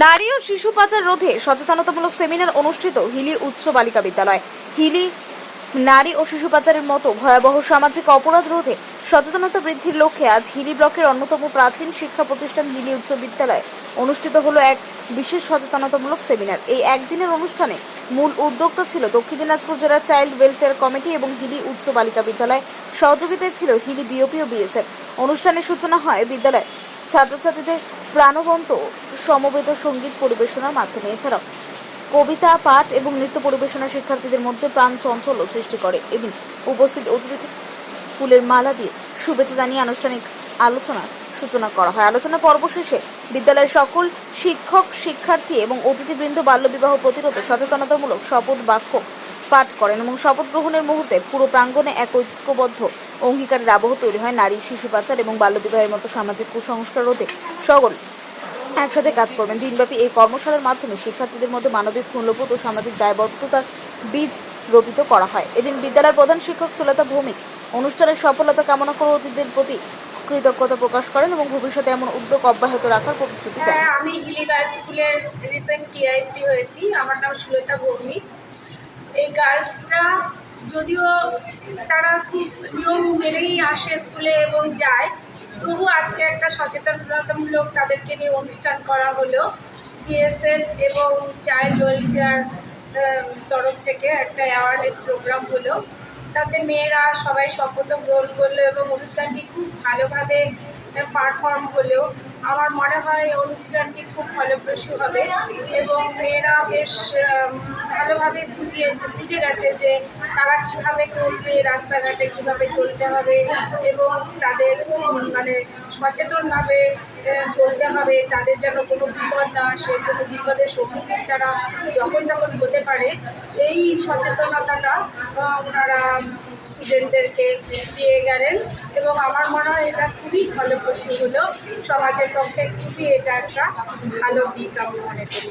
নারী ও শিশু পাচার রোধে সচেতনতামূলক সেমিনার অনুষ্ঠিত হিলি উচ্চ বালিকা বিদ্যালয়। হিলি নারী ও শিশু পাচারের মতো ভয়াবহ সামাজিক অপরাধ রোধে সচেতনতা বৃদ্ধির লক্ষ্যে আজ হিলি ব্লকের অন্যতম প্রাচীন শিক্ষা প্রতিষ্ঠান হিলি উচ্চ বিদ্যালয়ে অনুষ্ঠিত হলো এক বিশেষ সচেতনতামূলক সেমিনার। এই একদিনের অনুষ্ঠানে মূল উদ্যোক্তা ছিল দক্ষিণ দিনাজপুর জেলা চাইল্ড ওয়েলফেয়ার কমিটি এবং হিলি উচ্চ বালিকা বিদ্যালয়। সহযোগিতায় ছিল হিলি বিওপি ও বিএসএফ। অনুষ্ঠানের সূচনা হয় বিদ্যালয় ছাত্রছাত্রীদের প্রাণবন্ত সমবেত সংগীত পরিবেশনার মাধ্যমে। এছাড়াও কবিতা, পাঠ এবং নৃত্য পরিবেশনা শিক্ষার্থীদের মধ্যে প্রাণ চঞ্চল সৃষ্টি করে। এদিন উপস্থিত অতিথি ফুলের মালা দিয়ে শুভেচ্ছা জানিয়ে আনুষ্ঠানিক আলোচনা সূচনা করা হয়। আলোচনা পর্ব শেষে বিদ্যালয়ের সকল শিক্ষক, শিক্ষার্থী এবং অতিথিবৃন্দ বাল্যবিবাহ প্রতিরোধে সচেতনতামূলক শপথ বাক্য পাঠ করেন এবং শপথ গ্রহণের মুহূর্তে পুরো প্রাঙ্গণে এক ঐক্যবদ্ধ অঙ্গীকারের আবহ তৈরি হয় নারী, শিশু পাচার এবং বাল্যবিবাহের মতো সামাজিক কুসংস্কার রোধে সকল একসাথে কাজ করবেন। দিনব্যাপী এই কর্মশালার মাধ্যমে শিক্ষার্থীদের মধ্যে মানবিক মূল্যবোধ ও সামাজিক দায়বদ্ধতার বীজ রোপিত করা হয়। এদিন বিদ্যালয়ের প্রধান শিক্ষক সুলতা ভৌমিক অনুষ্ঠানের সফলতা কামনা করে অতিথিদের প্রতি কৃতজ্ঞতা প্রকাশ করেন এবং ভবিষ্যতে এমন উদ্যোগ অব্যাহত রাখার প্রতিশ্রুতি দেন। হ্যাঁ আমি হিলি গার্লস স্কুলের রিসেন্ট টিআইসি হয়েছি। আমার নাম সুলতা ভৌমিক। এই গার্লসরা যদিও তারা খুব নিয়ম মেনেই আসে স্কুলে এবং যায়, তবু আজকে একটা সচেতনতামূলক তাদেরকে নিয়ে অনুষ্ঠান করা হলো। বিএসএফ এবং চাইল্ড ওয়েলফেয়ার তরফ থেকে একটা অ্যাওয়ারনেস প্রোগ্রাম হলো। তাতে মেয়েরা সবাই শপথ গ্রহণ করল এবং অনুষ্ঠানটি খুব ভালোভাবে পারফর্ম হলো। আমার মনে হয় অনুষ্ঠানটি খুব ফলপ্রসূ হবে এবং মেয়েরা বেশ ভালোভাবে বুঝিয়ে বুঝে গেছে যে তারা কীভাবে চলবে, রাস্তাঘাটে কীভাবে চলতে হবে এবং তাদের মানে সচেতনভাবে চলতে হবে, তাদের যেন কোনো বিপদ না আসে, কোনো বিপদের সম্মুখীন তারা যখন যখন হতে পারে। এই সচেতনতাটা ওনারা স্টুডেন্টদেরকে দিয়ে গেলেন এবং আমার মনে হয় এটা খুবই ফলপ্রসূ হলো, সমাজের পক্ষে খুবই এটা একটা ভালো দিক আমি মনে করি।